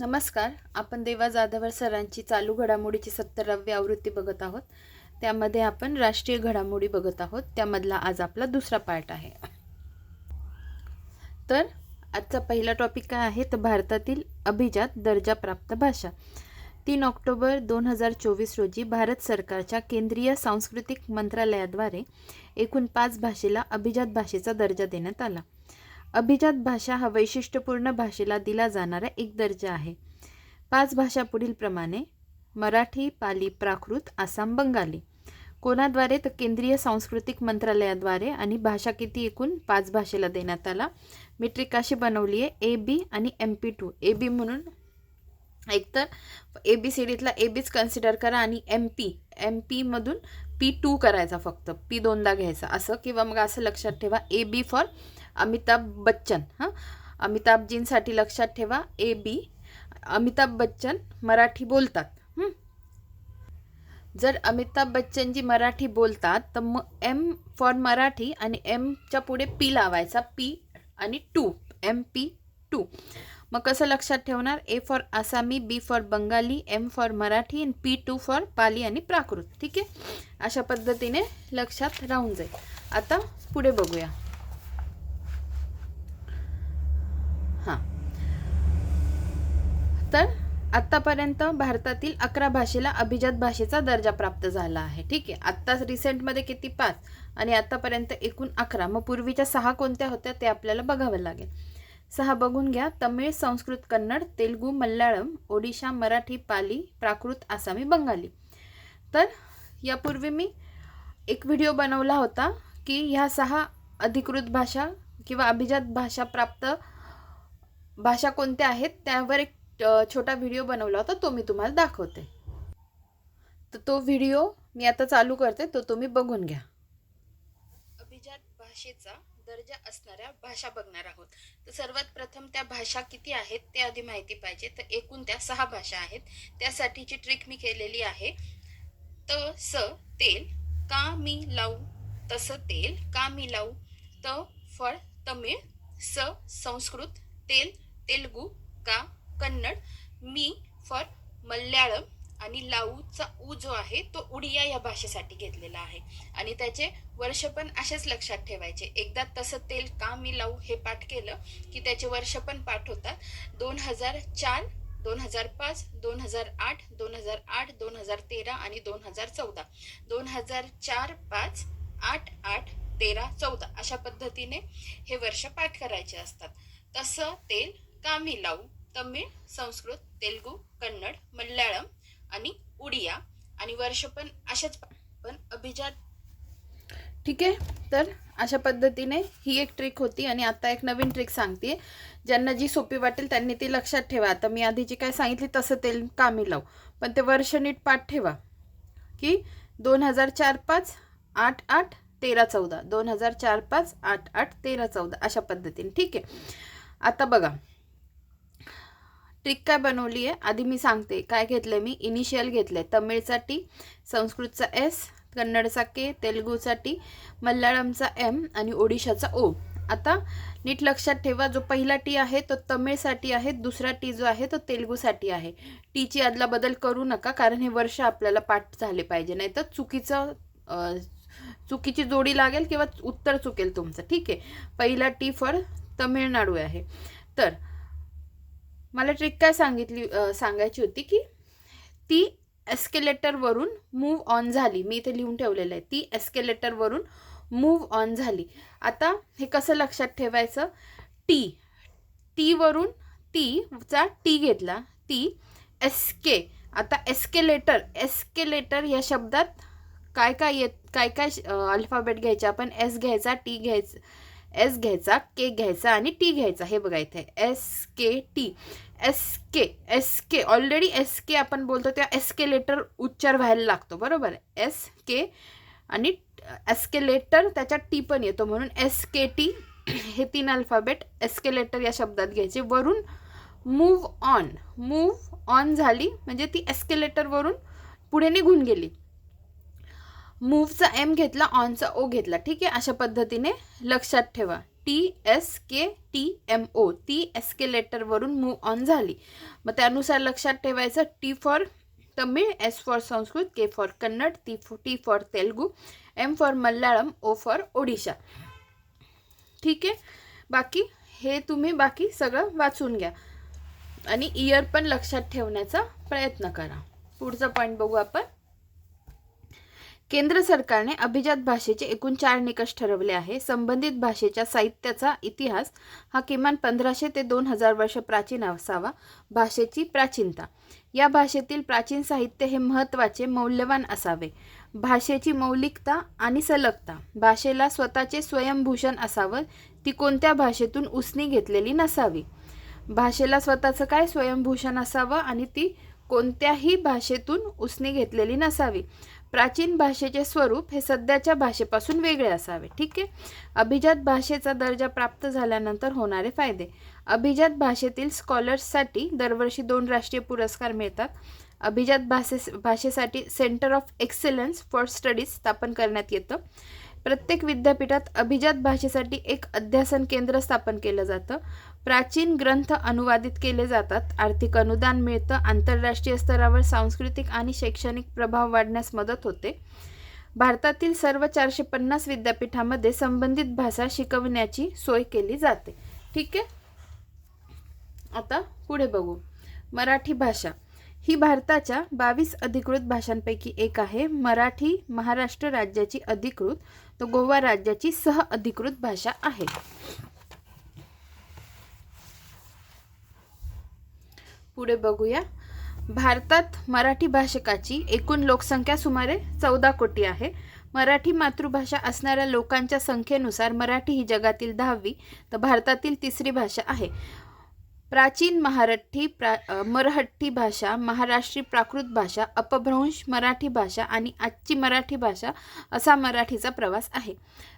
नमस्कार. आपण देवा जाधवर सरांची चालू घडामोडीची सत्तरावी आवृत्ती बघत आहोत. त्यामध्ये आपण राष्ट्रीय घडामोडी बघत आहोत. त्यामधला आज आपला दुसरा पार्ट आहे. तर आजचा पहिला टॉपिक काय आहे? तर भारतातील अभिजात दर्जाप्राप्त भाषा. तीन ऑक्टोबर दोन हजार चोवीस रोजी भारत सरकारच्या केंद्रीय सांस्कृतिक मंत्रालयाद्वारे एकूण पाच भाषेला अभिजात भाषेचा दर्जा देण्यात आला. अभिजात भाषा हा वैशिष्ट्यपूर्ण भाषेला दिला जाणारा एक दर्जा आहे. पाच भाषा पुढीलप्रमाणे मराठी पाली प्राकृत आसाम बंगाली. कोणाद्वारे तर केंद्रीय सांस्कृतिक मंत्रालयाद्वारे आणि भाषा किती एकूण पाच भाषेला देण्यात आला. मेट्रिक अशी बनवली आहे ए बी आणि M P two. A B म्हणून एकतर ए बी सी डीतला ए बीच कन्सिडर करा आणि एम पी. एम पीमधून पी टू करायचा फक्त. पी दोनदा घ्यायचा. असं किंवा मग असं लक्षात ठेवा A B for Amitabh Bachchan हां? अमिताभजींसाठी लक्षात ठेवा ए बी अमिताभ बच्चन मराठी बोलतात जर अमिताभ बच्चनजी मराठी बोलतात तर मग एम फॉर मराठी आणि एमच्या पुढे पी लावायचा पी आणि टू एम पी टू. मग कसं लक्षात ठेवणार? A for Asami B for Bengali M for Marathi आणि पी टू फॉर पाली आणि प्राकृत ठीक आहे? अशा पद्धतीने लक्षात राहून जाईल. आता पुढे बघूया. हां. तर आत्तापर्यंत भारतातील अकरा भाषेला अभिजात भाषेचा दर्जा प्राप्त झाला आहे. ठीक आहे? आत्ताच रिसेंटमध्ये किती? पाच. आणि आत्तापर्यंत एकूण अकरा. मग पूर्वीच्या सहा कोणत्या होत्या ते आपल्याला बघावं लागेल. सहा बघून घ्या. तमिळ संस्कृत कन्नड तेलगू मल्याळम ओडिशा मराठी पाली प्राकृत आसामी बंगाली. तर यापूर्वी मी एक व्हिडिओ बनवला होता की ह्या सहा अधिकृत भाषा किंवा अभिजात भाषा प्राप्त भाषा कोणत्या आहेत त्यावर एक छोटा व्हिडिओ बनवला होता तो मी तुम्हाला दाखवते. तर तो व्हिडिओ मी आता चालू करते तो तुम्ही बघून घ्या. अभिजात भाषेचा दर्जा असणाऱ्या भाषा बघणार आहोत. तर सर्वात प्रथम त्या भाषा किती आहेत ते आधी माहिती पाहिजे. तर एकूण त्या सहा भाषा आहेत. त्यासाठीची ट्रिक मी केलेली आहे. त स तेल का मी लावू तसं तेल का मी लावू त फळ तमिळ स संस्कृत तेल तेलगू का कन्नड मी फॉर मल्याळम आणि लाऊचा ऊ जो आहे तो उडिया या भाषेसाठी घेतलेला आहे. आणि त्याचे वर्ष पण असेच लक्षात ठेवायचे. एकदा तसं तेल का मी लावू हे पाठ केलं की त्याचे वर्ष पण पाठ होतात. दोन हजार चार दोन हजार पाच दोन हजार आठ दोन हजार आठ दोन हजार तेरा आणि दोन हजार चौदा. दोन हजार चार पाच आठ आठ तेरा चौदा अशा पद्धतीने हे वर्ष पाठ करायचे असतात. तसं तेल का लावू तमिळ संस्कृत तेलगू कन्नड मल्याळम आणि उडिया आणि वर्ष पण अशाच पण अभिजात. ठीक आहे. तर अशा पद्धतीने ही एक ट्रिक होती आणि आता एक नवीन ट्रिक सांगते ज्यांना जी सोपी वाटेल त्यांनी ती लक्षात ठेवा. आता मी आधी जी काय सांगितली तसं ते कामी लावू पण ते वर्ष नीट पाठ ठेवा. की दोन हजार चार पाच आठ आठ तेरा चौदा. दोन हजार चार पाच आठ आठ तेरा चौदा. अशा पद्धतीने. ठीक आहे. आता बघा. ट्रिक काय बनवली आहे? आधी मी सांगते. काय घेतलं मी? इनिशियल घेतलं आहे तमिळसाठी संस्कृतचा एस कन्नडचा के तेलगूसाठी मल्याळमचा एम आणि ओडिशाचा ओ आता नीट लक्षात ठेवा जो पहिला टी आहे तो तमिळसाठी आहे. दुसरा टी जो आहे तो तेलुगूसाठी आहे. टीची आदला बदल करू नका कारण हे वर्ष आपल्याला पाठ झाले पाहिजे. नाही तर चुकीचं चुकीची जोडी लागेल किंवा उत्तर चुकेल तुमचं. ठीक आहे? पहिला टी फॉर तमिळनाडू आहे. तर मला ट्रिक काय सांगितली सांगायची होती की ती एस्केलेटरवरून मूव ऑन झाली. मी इथे लिहून ठेवलेलं आहे. ती एस्केलेटरवरून मूव ऑन झाली. आता हे कसं लक्षात ठेवायचं? टी टीवरून टीचा टी घेतला. ती एस्के आता एस्केलेटर एस्केलेटर या शब्दात काय काय येत काय काय अल्फाबेट घ्यायचे? आपण एस घ्यायचा टी घ्यायचं. एस घ्यायचा के घ्यायचा आणि टी घ्यायचा. हे बघा इथे. S K T S K S K already S K आपण बोलतो तेव्हा एस्केलेटर उच्चार व्हायला लागतो. बरोबर? एस के आणि एस्केलेटर त्याच्यात टी पण येतो. म्हणून एस के टी हे तीन अल्फाबेट एस्केलेटर या शब्दात घ्यायचे. वरून मूव ऑन मूव ऑन झाली. म्हणजे ती एस्केलेटरवरून पुढे निघून गेली. मूवचा एम घेतला ऑनचा ओ घेतला. ठीक आहे? अशा पद्धतीने लक्षात ठेवा. T S K T M O ती एस के लेटरवरून मूव ऑन झाली. मग त्यानुसार लक्षात ठेवायचं T for Tamil S for Sanskrit K for Kannada T T for Telugu M for Malayalam O for Odisha. ठीक आहे? बाकी हे तुम्ही बाकी सगळं वाचून घ्या. आणि इयर पण लक्षात ठेवण्याचा प्रयत्न करा. पुढचा पॉईंट बघू आपण. केंद्र सरकारने अभिजात भाषेचे एकूण चार निकष ठरवले आहे. संबंधित भाषेच्या साहित्याचा इतिहास हा किमान पंधराशे ते दोन हजार वर्ष प्राचीन असावा. भाषेची प्राचीनता. या भाषेतील प्राचीन साहित्य हे महत्त्वाचे मौल्यवान असावे. भाषेची मौलिकता आणि सलगता. भाषेला स्वतःचे स्वयंभूषण असावं. ती कोणत्या भाषेतून उसनी घेतलेली नसावी? भाषेला स्वतःचं काय स्वयंभूषण असावं आणि ती कोणत्याही भाषेतून उसनी घेतलेली नसावी? प्राचीन भाषेचे स्वरूप हे सध्याच्या भाषेपासून वेगळे असावे ठीक आहे? अभिजात भाषेचा दर्जा प्राप्त झाल्यानंतर होणारे फायदे. अभिजात भाषेतील स्कॉलर्ससाठी दरवर्षी दोन राष्ट्रीय पुरस्कार मिळतात. अभिजात भाषे भाषेसाठी centre of excellence for studies स्थापन करण्यात येतं. प्रत्येक विद्यापीठात अभिजात भाषेसाठी एक अध्यासन केंद्र स्थापन केलं जातं. प्राचीन ग्रंथ अनुवादित केले जातात. आर्थिक अनुदान मिळतं. आंतरराष्ट्रीय स्तरावर सांस्कृतिक आणि शैक्षणिक प्रभाव वाढण्यास मदत होते. भारतातील सर्व चारशे पन्नास विद्यापीठामध्ये संबंधित भाषा शिकवण्याची सोय केली जाते. ठीक आहे? आता पुढे बघू. मराठी भाषा. ही भारताच्या बावीस अधिकृत भाषांपैकी एक आहे. मराठी महाराष्ट्र राज्याची अधिकृत तर गोवा राज्याची सह अधिकृत भाषा आहे. पुढे बघूया. भारतात मराठी भाषकाची एकूण लोकसंख्या सुमारे चौदा कोटी आहे. मराठी मातृभाषा असणाऱ्या लोकांच्या संख्येनुसार मराठी ही जगातील दहावी तर भारतातील तिसरी भाषा आहे. प्राचीन महारठी प्रा अ, मरहट्टी भाषा महाराष्ट्री प्राकृत भाषा अपभ्रंश मराठी भाषा आणि आजची मराठी भाषा असा मराठीचा प्रवास आहे.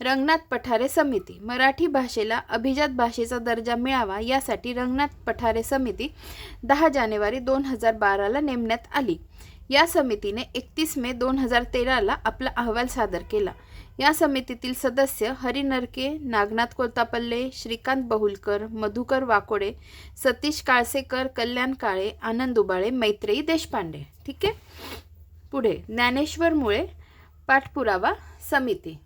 रंगनाथ पठारे समिती. मराठी भाषेला अभिजात भाषेचा दर्जा मिळावा यासाठी रंगनाथ पठारे समिती दहा जानेवारी दोन हजार बाराला नेमण्यात आली. या समितीने एकतीस मे दोन हजार तेराला आपला अहवाल सादर केला. या समितीतील सदस्य हरी नरके नागनाथ कोलतापल्ले श्रीकांत बहुलकर मधुकर वाकोडे सतीश काळसेकर कल्याण काळे आनंद उबाळे मैत्रेयी देशपांडे. ठीक आहे? पुढे ज्ञानेश्वर मुळे पाठपुरावा समिती.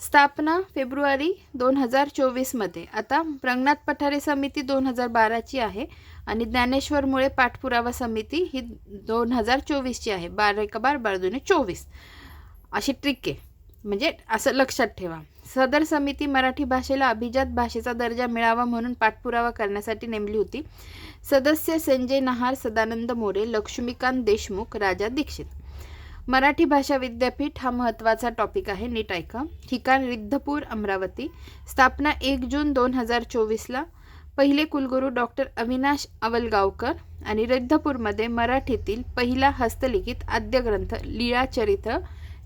स्थापना फेब्रुवारी दोन हजार चोवीसमध्ये आता रंगनाथ पठारे समिती दोन हजार बाराची आहे आणि ज्ञानेश्वर मुळे पाठपुरावा समिती ही दोन हजार चोवीसची आहे. बारा एक बार बारा चोवीस. अशी ट्रिक आहे. म्हणजे असं लक्षात ठेवा. सदर समिती मराठी भाषेला अभिजात भाषेचा दर्जा मिळावा म्हणून पाठपुरावा करण्यासाठी नेमली होती. सदस्य संजय नहार सदानंद मोरे लक्ष्मीकांत देशमुख राजा दीक्षित. मराठी भाषा विद्यापीठ हा महत्त्वाचा टॉपिक आहे नीट ऐका. ठिकाण रिद्धपूर अमरावती. स्थापना एक जून दोन हजार चोवीसला पहिले कुलगुरू डॉक्टर अविनाश अवलगावकर आणि रिद्धपूरमध्ये मराठीतील पहिला हस्तलिखित आद्यग्रंथ लीळाचरित्र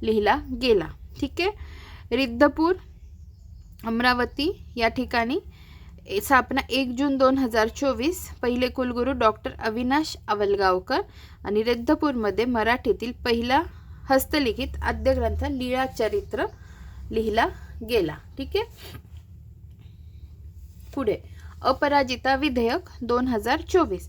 लिहिला गेला. ठीक आहे? रिद्धपूर अमरावती या ठिकाणी स्थापना एक जून दोन हजार चोवीस. पहिले कुलगुरू डॉक्टर अविनाश अवलगावकर आणि रिद्धपूरमध्ये मराठीतील पहिला हस्तलिखित आद्य ग्रंथ लीळाचरित्र लिहिला गेला. ठीक आहे? पुढे. अपराजिता विधेयक दोन हजार चोवीस.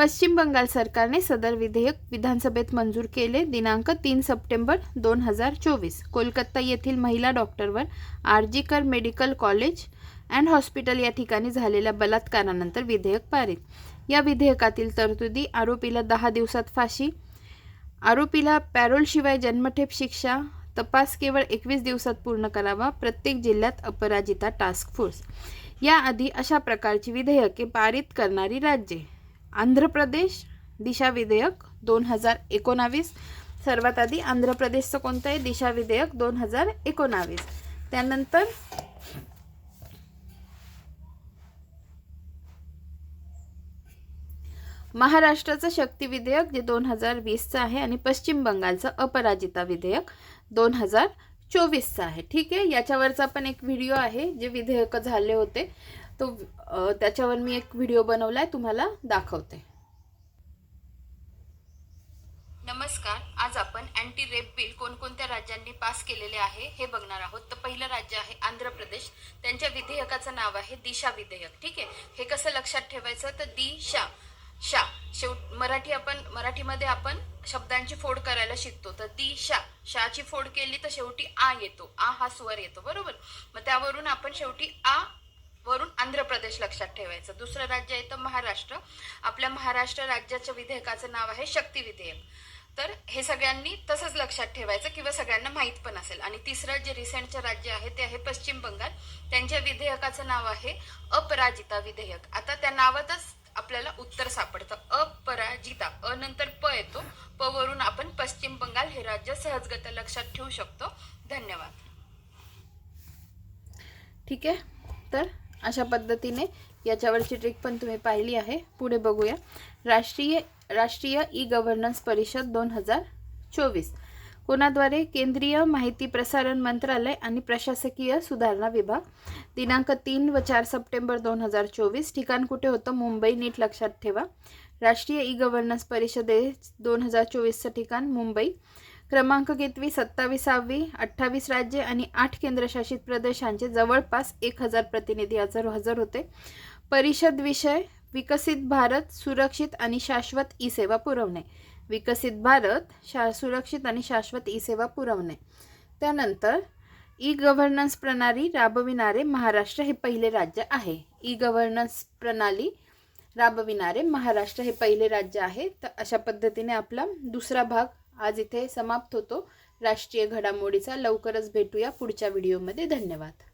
पश्चिम बंगाल सरकारने सदर विधेयक विधानसभेत मंजूर केले दिनांक तीन सप्टेंबर दोन हजार चोवीस. कोलकाता येथील महिला डॉक्टरवर R G Kar medical college and hospital या ठिकाणी झालेल्या बलात्कारानंतर विधेयक पारित. या विधेयकातील तरतुदी आरोपीला दहा दिवसात फाशी आरोपीला पॅरोलशिवाय जन्मठेप शिक्षा तपास केवळ एकवीस दिवसात पूर्ण करावा प्रत्येक जिल्ह्यात अपराजिता टास्क फोर्स. याआधी अशा प्रकारची विधेयके पारित करणारी राज्ये. आंध्र प्रदेश दिशा विधेयक दोन हजार एकोणावीस. सर्वात आधी आंध्र प्रदेशचं कोणतं आहे? दिशा विधेयक दोन हजार एकोणावीस. त्यानंतर महाराष्ट्राचं शक्ती विधेयक जे दोन हजार वीसचं आहे आणि पश्चिम बंगालचं अपराजिता विधेयक दोन हजार चोवीसचं आहे. ठीक आहे? याच्यावरचा पण एक व्हिडिओ आहे जे विधेयक झाले होते. तो त्याच्यावर मी एक व्हिडिओ बनवला आहे तुम्हाला दाखवते. नमस्कार आज आपण अँटी रेप बिल कोणकोणत्या राज्यांनी पास केलेले आहे हे बघणार आहोत. तर पहिलं राज्य आहे आंध्र प्रदेश. त्यांच्या विधेयकाचं नाव आहे दिशा विधेयक ठीक आहे? हे कसं लक्षात ठेवायचं? तर दिशा शा शेवट मराठी आपण मराठीमध्ये आपण शब्दांची फोड करायला शिकतो. तर दिशा शाची फोड केली तर शेवटी आ येतो. आ हा स्वर येतो बरोबर? मग त्यावरून आपण शेवटी आ वरून आंध्र प्रदेश लक्षात ठेवायचं. दुसरं राज्य येतं महाराष्ट्र. आपल्या महाराष्ट्र राज्याच्या विधेयकाचं नाव आहे शक्ती विधेयक. तर हे सगळ्यांनी तसंच लक्षात ठेवायचं किंवा सगळ्यांना माहीत पण असेल. आणि तिसरं जे रिसेंटचं राज्य आहे ते आहे पश्चिम बंगाल. त्यांच्या विधेयकाचं नाव आहे अपराजिता विधेयक. आता त्या नावातच आपल्याला उत्तर सापडतं. अपराजिता. अ नंतर प येतो. प वरून आपण पश्चिम बंगाल हे राज्य सहजगत्या लक्षात ठेवू शकतो. धन्यवाद. ठीक आहे. तर अशा पद्धतीने याच्यावरची ट्रिक पण तुम्ही पाहिली आहे. पुढे बघूया. राष्ट्रीय राष्ट्रीय ई गव्हर्नन्स परिषद दोन हजार चोवीस. कोणाद्वारे केंद्रीय माहिती प्रसारण मंत्रालय आणि प्रशासकीय सुधारणा विभाग दिनांक तीन व चार सप्टेंबर दोन हजार चोवीस ठिकाण कुठे होतं मुंबई नीट लक्षात ठेवा. राष्ट्रीय ई गव्हर्नन्स परिषदे दोन हजार चोवीसचं ठिकाण मुंबई. क्रमांक कितवी सत्तावीसावी अठ्ठावीस राज्ये आणि आठ केंद्रशासित प्रदेशांचे जवळपास एक हजार प्रतिनिधी हजर हजर होते. परिषद विषय विकसित भारत सुरक्षित आणि शाश्वत ई सेवा पुरवणे. विकसित भारत शा सुरक्षित आणि शाश्वत ई सेवा पुरवणे. त्यानंतर ई गव्हर्नन्स प्रणाली राबविणारे महाराष्ट्र हे पहिले राज्य आहे. ई गव्हर्नन्स प्रणाली राबविणारे महाराष्ट्र हे पहिले राज्य आहे. तर अशा पद्धतीने आपला दुसरा भाग आज इथे समाप्त होतो. राष्ट्रीय घडामोडीचा लवकरच भेटूया पुढच्या व्हिडिओमध्ये. धन्यवाद.